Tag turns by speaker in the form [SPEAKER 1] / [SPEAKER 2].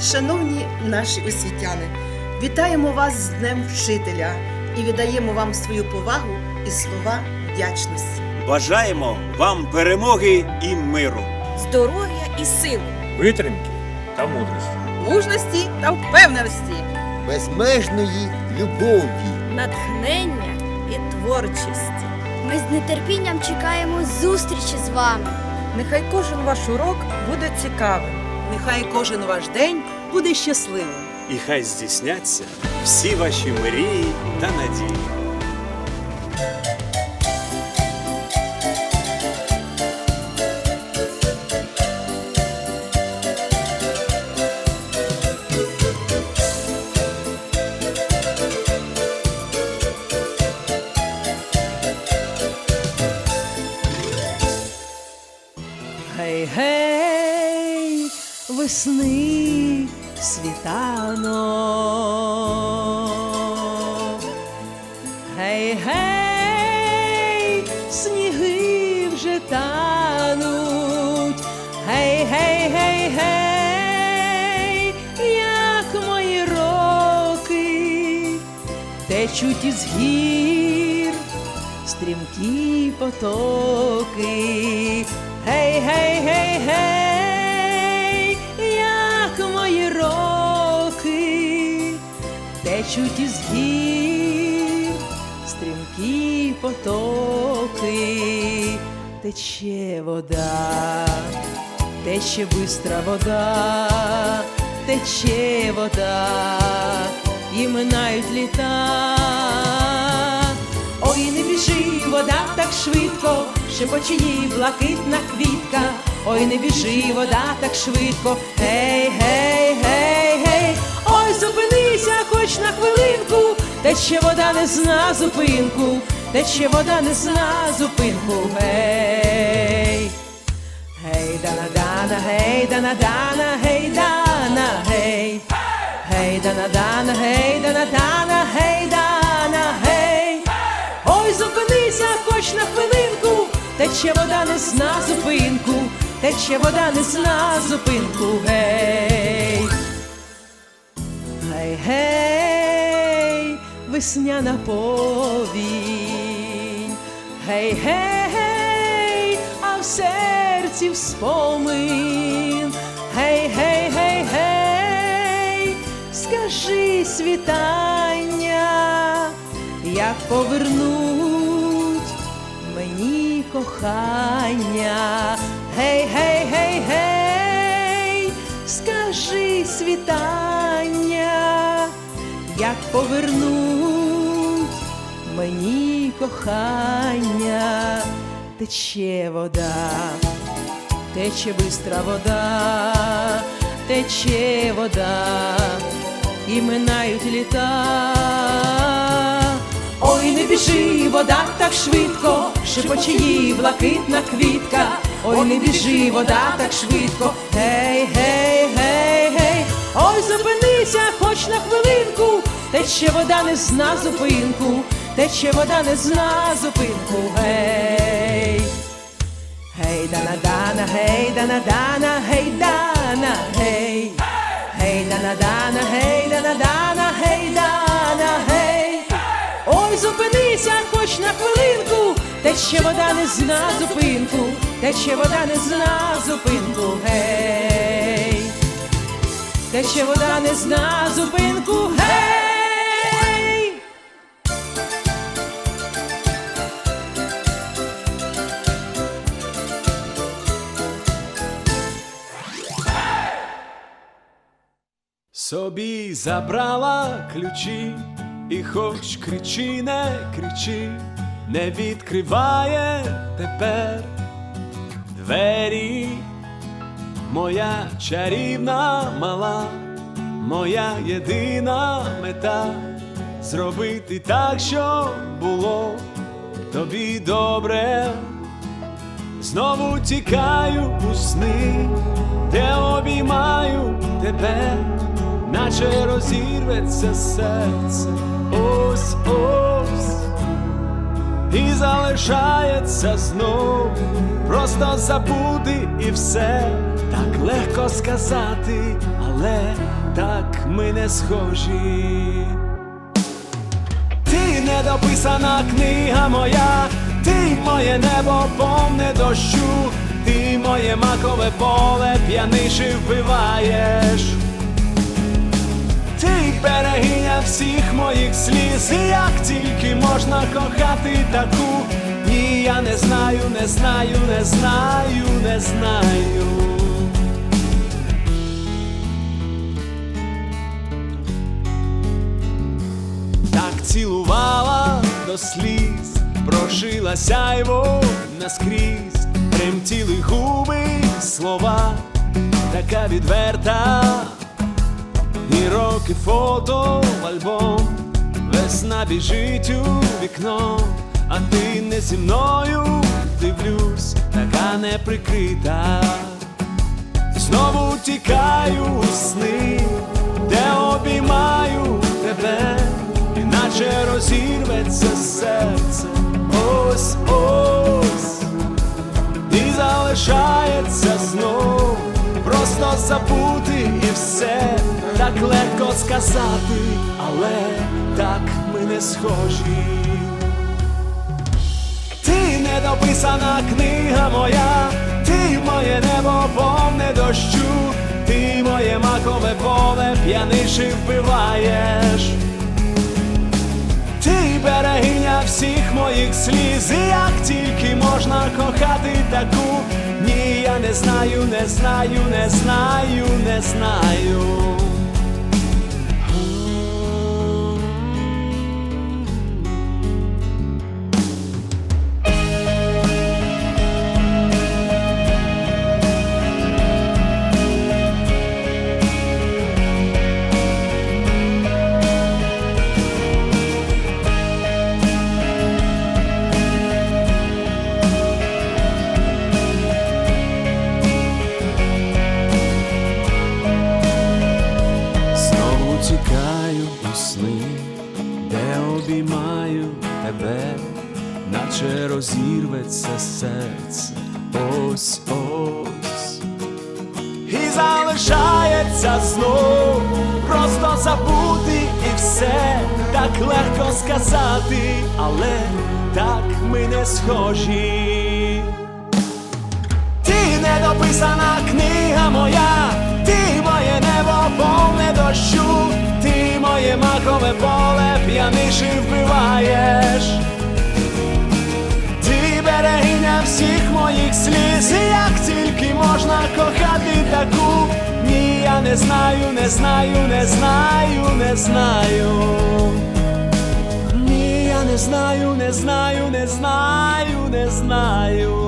[SPEAKER 1] Шановні наші освітяни, вітаємо вас з Днем Вчителя і віддаємо вам свою повагу і слова вдячності.
[SPEAKER 2] Бажаємо вам перемоги і миру.
[SPEAKER 3] здоров'я і сили,
[SPEAKER 4] витримки та мудрості.
[SPEAKER 1] Мужності та впевненості.
[SPEAKER 5] безмежної любові.
[SPEAKER 3] натхнення і творчості.
[SPEAKER 6] Ми з нетерпінням чекаємо зустрічі з вами.
[SPEAKER 7] Нехай кожен ваш урок буде цікавим.
[SPEAKER 1] Нехай кожен ваш день буде щасливим.
[SPEAKER 2] І хай здійсняться всі ваші мрії та надії.
[SPEAKER 8] Весни світанок. Гей, гей, сніги вже тануть. Гей, гей, гей, гей, як мої роки течуть із гір стрімкі потоки. Гей, гей, гей, гей, течуть із гір, стрімкі потоки, тече вода, тече бистра вода, тече вода, і минають літа. Ой, не біжи, вода так швидко, шепоче їй блакитна квітка. Ой, не біжи, вода так швидко. Гей, гей, гей, гей. Ой, зупинися хоч на хвилинку. Тече вода не зна зупинку, тече вода не зна зупинку. Гей. Гей, дана, дана, гей, дана, дана, гей, дана, гей. Гей, дана, дана, гей, дана, дана, гей, дана, гей. Ой, зупинися хоч на хвилинку, тече вода не зна зупинку, тече вода не зна зупинку, гей. Гей, гей, весняна повінь. Гей, гей, гей, а в серці вспомин. Гей, гей, гей, гей, скажи світання, як повернуть мені кохання. Гей, гей, гей, гей, скажи світання, як повернуть мені кохання, тече вода, тече бистра вода, тече вода, і минають літа. Ой, не біжи, вода так швидко, шепоче їй блакитна квітка. Ой, не біжи, вода так швидко. Гей, гей, гей, гей. Ой, зупинися хоч на хвилинку. Тече вода не зна зупинку, тече вода не зна зупинку. Гей. Гей, дана, дана, гей, дана, дана, гей, дана, гей. Гей, дана, дана, гей, дана, дана, гей, дана, гей. Зупинися хоч на хвилинку, тече вода не зна зупинку, тече вода не зна зупинку, гей. Тече вода не зна зупинку, гей.
[SPEAKER 9] Собі забрала ключі, і хоч кричи, не кричи, не відкриває тепер двері, моя чарівна мала, моя єдина мета зробити так, щоб було тобі добре. Знову тікаю у сни, де обіймаю тебе, наче розірветься серце, ось ось, і залишається знов, просто забути і все, так легко сказати, але так ми не схожі. Ти недописана книга моя, ти моє небо повне дощу, ти моє макове поле п'яниши вбиваєш. Ти берегиня всіх моїх сліз, і як тільки можна кохати таку. Ні, я не знаю, не знаю, не знаю, не знаю. Так цілувала до сліз, прошила сяйво наскрізь, тремтіли губи, слова, така відверта, і роки фото в альбом, весна біжить у вікно, а ти не зі мною дивлюсь, така неприкрита. Знову тікаю у сни, де обіймаю тебе, іначе розірветься серце. Ось ось і залишається знов, просто забути і все, так легко сказати, але так ми не схожі. Ти недописана книга моя, ти моє небо повне дощу, ти моє макове поле п'яниши вбиваєш. Ти берегиня всіх моїх сліз, і як тільки можна кохати таку. Ні, я не знаю, не знаю, не знаю, не знаю. У сни, де обіймаю тебе, наче розірветься серце, ось ось, і залишається знов, просто забути і все, так легко сказати, але так ми не схожі. Ти недописана книга моя, ти моє небо повне дощу, макове поле п'яниши вбиваєш. Ти берегиня всіх моїх сліз, і як тільки можна кохати таку. Ні, я не знаю, не знаю, не знаю, не знаю. Ні, я не знаю, не знаю, не знаю, не знаю.